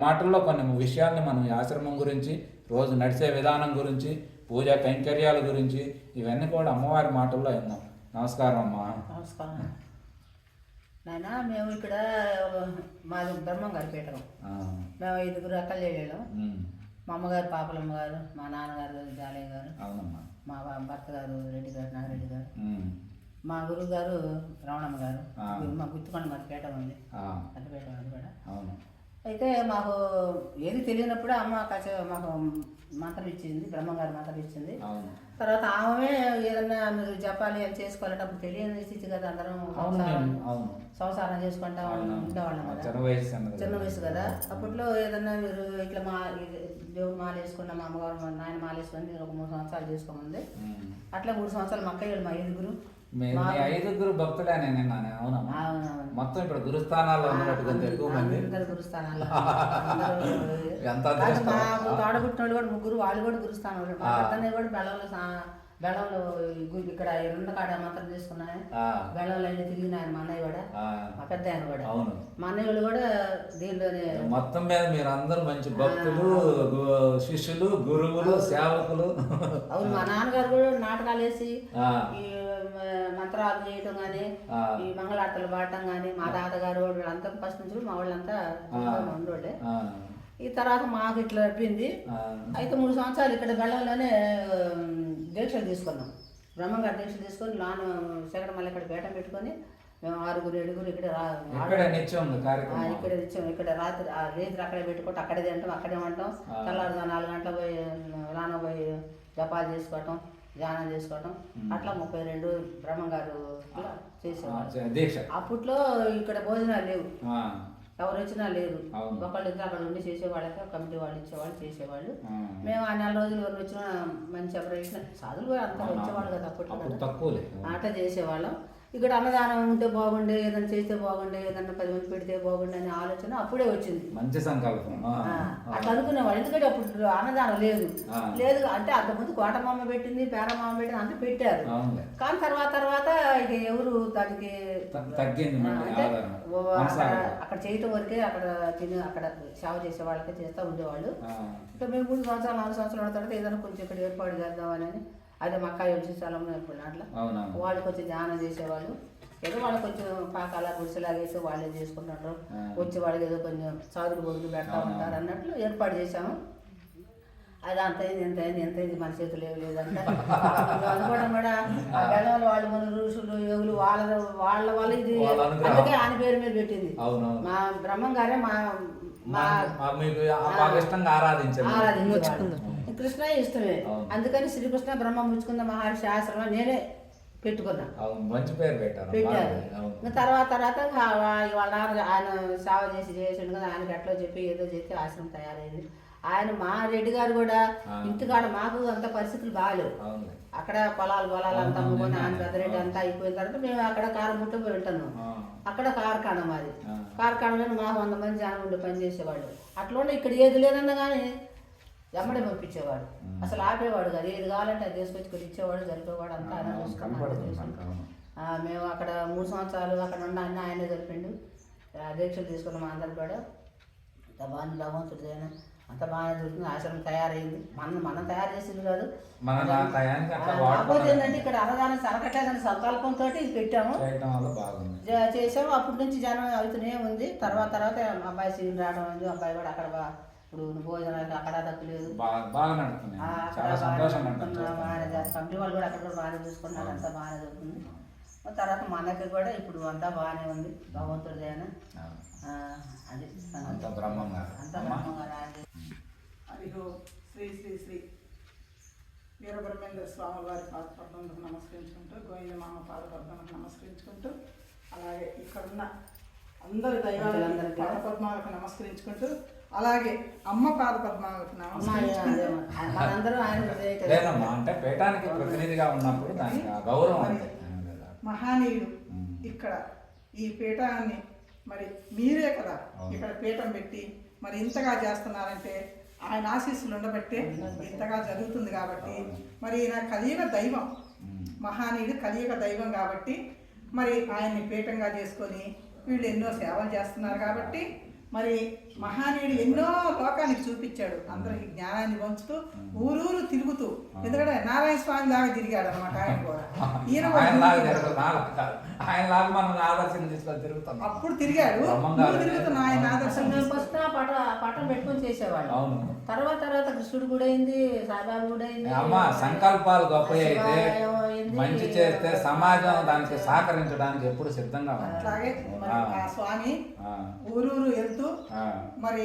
మాటల్లో కొన్ని విషయాల్ని మనం ఆశ్రమం గురించి రోజు నడిచే విధానం గురించి పూజా కైంకర్యాల గురించి ఇవన్నీ కూడా అమ్మవారి మాటల్లో విన్నాం. నమస్కారం అమ్మా. నమస్కారం. నాయన మేము ఇక్కడ మాది బ్రహ్మం గారి పీఠం మేము ఐదుగురు అక్కలు చేయలేం ఉమ్, మా అమ్మగారు పాపలమ్మ గారు మా నాన్నగారు జాలయ్య గారు అవునమ్మా. మా భర్త గారు రెడ్డి గారు నాగరెడ్డి గారు. మా గురువు గారు. రమణమ్మ గారు. మా గుర్తుకొండ మరి పీఠ ఉంది. పెద్ద పీఠ ఉంది కూడా. అవును. అయితే మాకు ఏది తెలియనప్పుడు అమ్మ కాచ మాకు మంత్రం ఇచ్చింది బ్రహ్మంగారు మంత్రం ఇచ్చింది. తర్వాత ఆమె ఏదన్నా మీరు చెప్పాలి అని చేసుకోవాలంటే తెలియని స్థితి కదా అందరం అవును సంసారం. చేసుకుంటా. ఉండేవాళ్ళం కదా. చిన్న వయసు అన్నది చిన్న వయసు కదా. అప్పట్లో ఏదన్నా మీరు ఇట్లా మా దేవుడు మాల వేసుకున్న మా అమ్మగారు మా నాయన మాల వేసుకుని ఒక మూడు సంవత్సరాలు చేసుకోమంది. అట్లా మూడు సంవత్సరాలు మా అక్కయ్యలు మా ఐదుగురు. మీ మీ ఐదుగురు భక్తులే నేను విన్నాను అవునమ్మా అవునవును. మొత్తం ఇప్పుడు గురుస్థానాల్లో ఉన్నట్టు కొంత ఎక్కువ మంది. గురుస్థానాలు ఎంత కాదు, అదృష్టం. మా తోడబుట్టిన వాళ్ళు కూడా ముగ్గురు వాళ్ళు కూడా గురుస్థానం మా. అతనే కూడా ఈ గు- ఇక్కడ రెండు కాడ మాత్రం తీసుకున్నాయి ఆ, బెల్లంలో అన్ని తిరిగిన ఆయన మా అన్నయ్య కూడా మా పెద్ద ఆయన కూడా. అవును. మా అన్నయ్య వాళ్ళు కూడా దీనిలోనే మొత్తం మీద మీరు అందరూ మంచి భక్తులు శిష్యులు గురువులు సేవకులు. అవును మా నాన్నగారు కూడా నాటకాలు వేసి మంత్రాలు చేయటం కానీ ఈ మంగళార్తలు పాడటం కానీ మా తాతగారు వాళ్ళంతా ఫస్ట్ నుంచి మా వాళ్ళంతా ఉండోళ్ళే ఆ, ఈ తర్వాత మాకు ఇట్లా అప్పింది అయితే మూడు సంవత్సరాలు ఇక్కడ ఉమ్, దీక్షలు తీసుకున్నాం. బ్రహ్మంగారు దీక్షలు తీసుకొని లాన్ మళ్ళీ ఇక్కడ పీఠం పెట్టుకొని మేము ఆరుగురు ఏడుగురు ఇక్కడ ఇక్కడే నిత్యం ఇక్కడ రాత్రి ఆ రేత్రి అక్కడే పెట్టుకుంటే అక్కడే తింటాం అక్కడే ఉంటాం. తెల్లారుజా నాలుగు గంటల పోయి రాన పోయి జపాలు చేసుకోవటం. ధ్యానం చేసుకోవటం. అట్లా ముప్పై రెండు బ్రహ్మంగారు ఇట్లా ఆ, చేసేవాళ్ళు చే- దీక్ష. అప్పట్లో ఇక్కడ భోజనాలు లేవు. ఎవరు వచ్చినా లేదు అవును. ఒకళ్ళు ఇద్దరు అక్కడ ఉండి చేసేవాళ్ళకి కమిటీ వాళ్ళు ఇచ్చేవాళ్ళు చేసేవాళ్ళు. మేము ఆ నెల రోజులు ఎవరు వచ్చినా మంచి చదువులు కూడా అంతా వచ్చేవాళ్ళు కదా అప్పట్లో అట్లా చేసేవాళ్ళం. ఇక్కడ అన్నదానం ఉంటే బాగుండే ఏదైనా చేస్తే బాగుండే ఏదన్నా పది మంది పెడితే బాగుండే అనే ఆలోచన అప్పుడే వచ్చింది. మంచి సంకల్పం. అట్లా అనుకునేవాళ్ళు. ఎందుకంటే అప్పుడు అన్నదానం లేదు. లేదు అంటే అంతకుముందు కోటమామ పెట్టింది పేరమామ పెట్టింది అంతా పెట్టారు. కానీ తర్వాత తర్వాత ఇక ఎవరు దానికి తగ్గింది అక్కడ చేయటం వరకే అక్కడ తిని అక్కడ సేవ చేసే వాళ్ళకే చేస్తూ ఉండేవాళ్ళు. ఇంకా మేము మూడు సంవత్సరాలు నాలుగు సంవత్సరాలు తర్వాత ఏదైనా కొంచెం ఇక్కడ ఏర్పాటు చేద్దామని అదే మా అక్క వచ్చి స్థలం అట్లా? అవునవును వాళ్ళు కొంచెం ధ్యానం చేసేవాళ్ళు. ఏదో వాళ్ళు కొంచెం పాకాల గుడిసెలాగేసి వాళ్ళే చేసుకుంటారు. వచ్చి వాళ్ళకి ఏదో కొంచెం సాగులు బొగులు పెడతా ఉంటారు అన్నట్లు ఏర్పాటు చేశాము. అది అంత అయింది ఎంత అయింది ఎంత అయింది మన చేతులు ఏమి లేదంట. అనుకోవడం కూడా ఆ బెల్లం వాళ్ళు మన ఋషులు యోగులు వాళ్ళ వాళ్ళ వల్ల ఇది. అందుకే ఆయన పేరు మీద పెట్టింది. మా బ్రహ్మం గారే మా మా మా- మా-. కృష్ణ ఇష్టమే అవును. అందుకని శ్రీకృష్ణ బ్రహ్మ ముచ్చుకుంద మహర్షి ఆశ్రమం నేనే పెట్టుకున్నా అవును మంచి పేరు పెట్టారు పెట్టారు బాగుంది. అవును ఇంకా తర్వాత తర్వాత వాళ్ళ నాన్న ఆయన సేవ చేసి చేసిండు కదా ఆయనకి ఎట్లా చెప్పి ఏదో చేస్తే ఆశ్రమం తయారైంది ఆయన మా రెడ్డి గారు కూడా ఆ. ఇంటికాడ మాకు అంత పరిస్థితులు బాగాలేవు అక్కడ పొలాలు పొలాలు అంతా అవును, అమ్ముకొని ఆయన అవును. పెద్దరెడ్డి అంతా అయిపోయిన తర్వాత మేము అక్కడ కారం ముట్ట పోయి ఉంటాను ఆ, అక్కడ కార్ఖాన మాది ఆ. కార్ఖానలో మాకు వంద మంది జనం ఉండి పని చేసేవాళ్ళు అట్లా ఉండి ఇక్కడ ఏది లేదన్నా కానీ ఎమ్మడే పంపించేవాడు అసలు ఆపేవాడు కాదు. ఏది కావాలంటే అది తీసుకొచ్చి ఇక్కడ ఇచ్చేవాడు జరిపేవాడు అంతా ఆయన అవును, చూసుకుని కనపడుతుంది అంతా నాకు, చేసిండు. అవును. ఆ, మేము అక్కడ మూడు సంవత్సరాలు అక్కడ ఉన్న అన్న ఆయనే జరిపిండు దీక్షలు తీసుకున్నాం అందరు కూడా అంత బాగా భగవంతుడిదైనా అంత బాగా దొరికింది ఆశ్రమం తయారైంది. మనం మనం తయారు చేసింది కాదు. కాకపోతే ఏంటంటే ఇక్కడ అన్నదానం సరకట్లేదని సంకల్పంతో ఇది పెట్టాము. చేసాము అప్పటి నుంచి జనం అవుతూనే ఉంది. తర్వాత తర్వాత అబ్బాయి సీన్ రావడం అబ్బాయి కూడా అక్కడ బా- ఇప్పుడు భోజనాలకు అక్కడ తక్కులేదు బాగా. కంపెనీ వాళ్ళు కూడా అక్కడ కూడా బాగానే చూసుకుంటారు అంతా బాగానే జరుగుతుంది. తర్వాత మన దగ్గర కూడా ఇప్పుడు అంతా బాగానే ఉంది. భగవంతుడి దయన. ఆ, అది అంత బ్రహ్మంగా. శ్రీ శ్రీ శ్రీ వీరబ్రహ్మేంద్ర స్వామి వారి పాదపద్మకు నమస్కరించుకుంటూ గోవింద మామ పాదపద్మకు నమస్కరించుకుంటూ అలాగే ఇక్కడున్న అందరి భక్తులందరికీ. పాదపద్మాలకు నమస్కరించుకుంటూ అలాగే అమ్మ పాదపద్మాలకు అమ్మాయి నమస్కరించుకుంటూ అంటే పీఠానికి ప్రతినిధిగా ఉన్నప్పుడు దానికి గౌరవం మహానీయుడు. ఇక్కడ ఈ పీఠాన్ని మరి మీరే కదా. ఇక్కడ పీఠం పెట్టి మరి ఇంతగా చేస్తున్నారంటే ఆయన ఆశీస్సులు ఉండబట్టే ఇంతగా జరుగుతుంది కాబట్టి మరి ఈయన కలియుగ దైవం. మహానీయుడు కలియుగ దైవం కాబట్టి మరి ఆయన్ని పీఠంగా చేసుకొని వీళ్ళు ఎన్నో సేవలు చేస్తున్నారు కాబట్టి మరి మహానీయుడు ఎన్నో లోకానికి చూపించాడు. అందరికి జ్ఞానాన్ని పంచుతూ ఊరూరు తిరుగుతూ. ఎందుకంటే నారాయణ స్వామి లాగా తిరిగాడు అనమాట ఆయన కూడా. ఈయన అప్పుడు తిరిగాడు. తిరుగుతున్నా ఆయన ఆదర్శం. ఫస్ట్ పట పటం పెట్టుకొని అవును. తర్వాత తర్వాత కృష్ణుడు కూడా అయింది సాయిబాబా కూడా అయింది అమ్మ సంకల్పాలు గొప్ప అయితే. మంచి చేస్తే సమాజం దానికి సహకరించడానికి ఎప్పుడు సిద్ధంగా. ఆ. స్వామి ఊరూరు వెళ్తూ. మరి